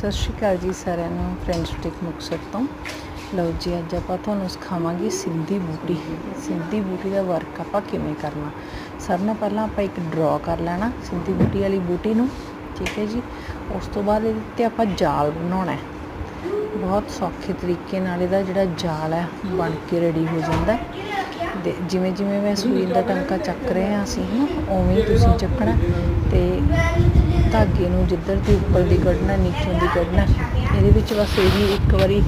ਸਤਿ ਸ਼੍ਰੀ ਅਕਾਲ ਜੀ ਸਾਰਿਆਂ ਨੂੰ ਫਰੈਂਡਸ ਬੁਟੀਕ ਮੁਕਤਸਰ ਤੋਂ। ਲਓ ਜੀ, ਅੱਜ ਆਪਾਂ ਤੁਹਾਨੂੰ ਸਿਖਾਵਾਂਗੇ ਸਿੰਧੀ ਬੂਟੀ। ਸਿੰਧੀ ਬੂਟੀ ਦਾ ਵਰਕ ਆਪਾਂ ਕਿਵੇਂ ਕਰਨਾ? ਸਭ ਨਾਲ ਪਹਿਲਾਂ ਆਪਾਂ ਇੱਕ ਡਰਾ ਕਰ ਲੈਣਾ ਸਿੰਧੀ ਬੂਟੀ ਵਾਲੀ ਬੂਟੀ ਨੂੰ, ਠੀਕ ਹੈ ਜੀ? ਉਸ ਤੋਂ ਬਾਅਦ ਇਹਦੇ ਤੇ ਆਪਾਂ ਜਾਲ ਬਣਾਉਣਾ ਹੈ। ਬਹੁਤ ਸੌਖੇ ਤਰੀਕੇ ਨਾਲ ਇਹਦਾ ਜਿਹੜਾ ਜਾਲ ਹੈ, ਬਣ ਕੇ ਰੈਡੀ ਹੋ ਜਾਂਦਾ ਹੈ। ਦੇ ਜਿਵੇਂ ਜਿਵੇਂ ਮੈਂ ਸੂਈ ਦਾ ਟੰਕਾ ਚੱਕ ਰਹੇ ਹਾਂ ਅਸੀਂ ਉਵੇਂ ਤੁਸੀਂ ਚੱਕਣਾ ਤੇ ਧਾਗੇ ਨੂੰ ਜਿੱਧਰ ਦੀ ਉੱਪਰ ਦੀ ਕੱਢਣਾ, ਨੀਚੋਂ ਦੀ ਕੱਢਣਾ, ਇਹਦੇ ਵਿੱਚ ਬਸ ਇਹੀ ਇੱਕ ਵਾਰੀ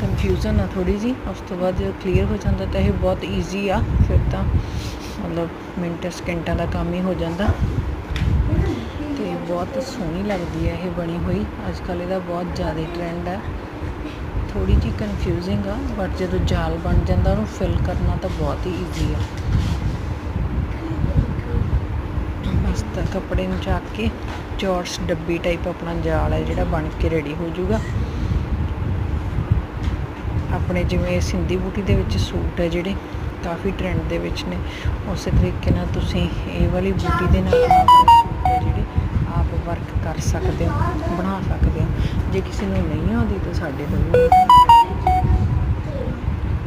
ਕਨਫਿਊਜ਼ਨ ਆ ਥੋੜੀ ਜੀ ਉਸ ਤੋਂ ਬਾਅਦ ਜਦੋਂ ਕਲੀਅਰ ਹੋ ਜਾਂਦਾ ਤਾਂ ਇਹ ਬਹੁਤ ਈਜ਼ੀ ਆ, ਫਿਰ ਤਾਂ ਮਤਲਬ ਮਿੰਟ, ਸਕਿੰਟਾਂ ਦਾ ਕੰਮ ਹੀ ਹੋ ਜਾਂਦਾ। ਤੇ ਬਹੁਤ ਸੋਹਣੀ ਲੱਗਦੀ ਹੈ ਇਹ ਬਣੀ ਹੋਈ ਅੱਜ ਕੱਲ੍ਹ ਇਹਦਾ ਬਹੁਤ ਜ਼ਿਆਦਾ ਟ੍ਰੈਂਡ ਆ। ਥੋੜੀ ਜਿਹੀ ਕਨਫਿਊਜ਼ਿੰਗ ਆ ਬਟ ਜਦੋਂ ਜਾਲ ਬਣ ਜਾਂਦਾ ਉਹਨੂੰ ਫਿਲ ਕਰਨਾ ਤਾਂ ਬਹੁਤ ਹੀ ਈਜ਼ੀ ਆ। ਬਸ ਤਾਂ ਕੱਪੜੇ ਨੂੰ ਚੱਕ ਕੇ ਚੌਰਸ ਡੱਬੀ ਟਾਈਪ ਆਪਣਾ ਜਾਲ ਹੈ ਜਿਹੜਾ ਬਣ ਕੇ ਰੈਡੀ ਹੋ ਜਾਊਗਾ। ਆਪਣੇ ਜਿਵੇਂ ਸਿੰਧੀ ਬੂਟੀ ਦੇ ਵਿੱਚ ਸੂਟ ਹੈ ਜਿਹੜੇ ਕਾਫੀ ਟ੍ਰੈਂਡ ਦੇ ਵਿੱਚ ਨੇ। ਉਸੇ ਤਰੀਕੇ ਨਾਲ ਤੁਸੀਂ ਇਹ ਵਾਲੀ ਬੂਟੀ ਦੇ ਨਾਲ ਸੂਟ ਹੈ ਜਿਹੜੇ ਆਪ ਵਰਕ ਕਰ ਸਕਦੇ ਹੋ, ਬਣਾ ਸਕਦੇ ਹੋ। ਜੇ ਕਿਸੇ ਨੂੰ ਨਹੀਂ ਆਉਂਦੀ ਤਾਂ ਸਾਡੇ ਤੋਂ ਵੀ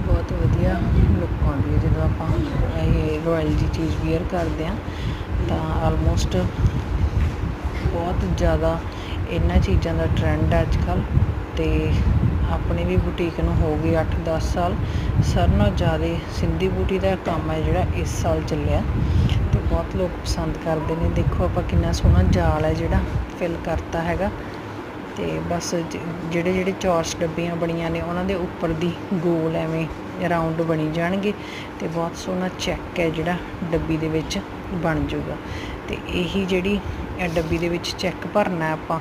ਬਹੁਤ ਵਧੀਆ ਲੁੱਕ ਆਉਂਦੀ ਹੈ ਜਦੋਂ ਆਪਾਂ ਇਹ ਰਾਇਲ ਜੀ ਚੀਜ਼ ਵੇਅਰ ਕਰਦੇ ਆ ਤਾਂ ਆਲਮੋਸਟ ਬਹੁਤ ਜ਼ਿਆਦਾ ਇਹਨਾਂ ਚੀਜ਼ਾਂ ਦਾ ਟ੍ਰੈਂਡ ਹੈ ਅੱਜ ਕੱਲ੍ਹ ਤੇ ਆਪਣੀ ਵੀ ਬੁਟੀਕ ਨੂੰ ਹੋ ਗਈ 8-10 ਸਾਲ। ਸਾਰਿਆਂ ਨਾਲੋਂ ਜ਼ਿਆਦਾ ਸਿੰਧੀ ਬੂਟੀ ਦਾ ਕੰਮ ਹੈ ਜਿਹੜਾ ਇਸ ਸਾਲ ਚੱਲਿਆ ਤੇ ਬਹੁਤ ਲੋਕ ਪਸੰਦ ਕਰਦੇ ਨੇ। ਦੇਖੋ ਆਪਾਂ ਕਿੰਨਾ ਸੋਹਣਾ ਜਾਲ ਹੈ ਜਿਹੜਾ ਫਿਲ ਕਰਤਾ ਹੈਗਾ ਤੇ ਬਸ ਜਿਹੜੇ ਜਿਹੜੇ ਚੌਰਸ ਡੱਬੀਆਂ ਬਣੀਆਂ ਨੇ ਉਹਨਾਂ ਦੇ ਉੱਪਰ ਦੀ ਗੋਲ ਐਵੇਂ ਰਾਉਂਡ ਬਣੀ ਜਾਣਗੇ ਤੇ ਬਹੁਤ ਸੋਹਣਾ ਚੈੱਕ ਹੈ ਜਿਹੜਾ ਡੱਬੀ ਦੇ ਵਿੱਚ। ਬਣ ਜੂਗਾ ਅਤੇ ਇਹੀ ਜਿਹੜੀ ਡੱਬੀ ਦੇ ਵਿੱਚ ਚੈੱਕ ਭਰਨਾ ਆਪਾਂ